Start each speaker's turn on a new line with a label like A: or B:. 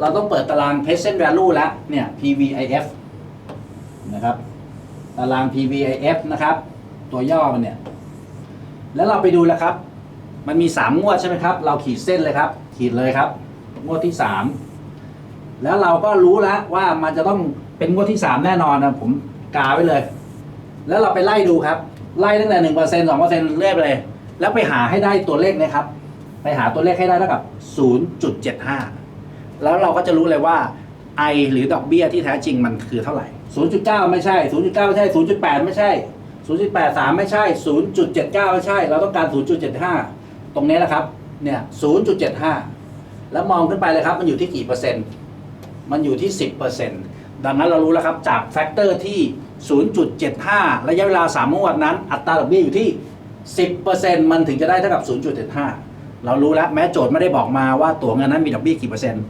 A: เราต้องเปิดตาราง present value แล้วเนี่ย PVIF นะครับ ตาราง PVIF นะครับ ตัวย่อมันเนี่ย แล้วเราไปดูแล้วครับ มันมี 3 งวดใช่ไหมครับ เราขีดเส้นเลยครับ ขีดเลยครับ งวดที่ 3 แล้วเราก็รู้แล้วว่ามันจะต้องเป็นงวดที่ 3 แน่นอนนะผมกาไว้เลย แล้วเราไปไล่ดูครับ ไล่ตั้งแต่หนึ่งเปอร์เซ็นต์สองเปอร์เซ็นต์เรื่อยไปเลย แล้วไปหาให้ได้ตัวเลขนะครับ ไปหาตัวเลขให้ได้เท่ากับ0.75 แล้วเราก็จะรู้เลยว่า I หรือดอกเบี้ยที่แท้จริงมันคือเท่าไหร่ 0.9 ไม่ใช่ 0.9 ไม่ใช่ 0.8 ไม่ใช่ 0.83 ไม่ใช่ 0.79 ไม่ใช่ เราต้องการ 0.75 ตรงนี้แหละครับ เนี่ย 0.75 แล้วมองขึ้นไปเลยครับ มันอยู่ที่กี่เปอร์เซ็นต์ มันอยู่ที่ 10%ดังนั้นเรารู้แล้วครับ จากแฟกเตอร์ที่ 0.75 ระยะเวลา 3 งวดนั้น อัตราดอกเบี้ยอยู่ที่ 10%มันถึงจะได้เท่ากับ 0.75 เรารู้แล้วแม้โจทย์ไม่ได้บอกมาว่าตั๋วเงินนั้นมีดอกเบี้ยกี่เปอร์เซ็นต์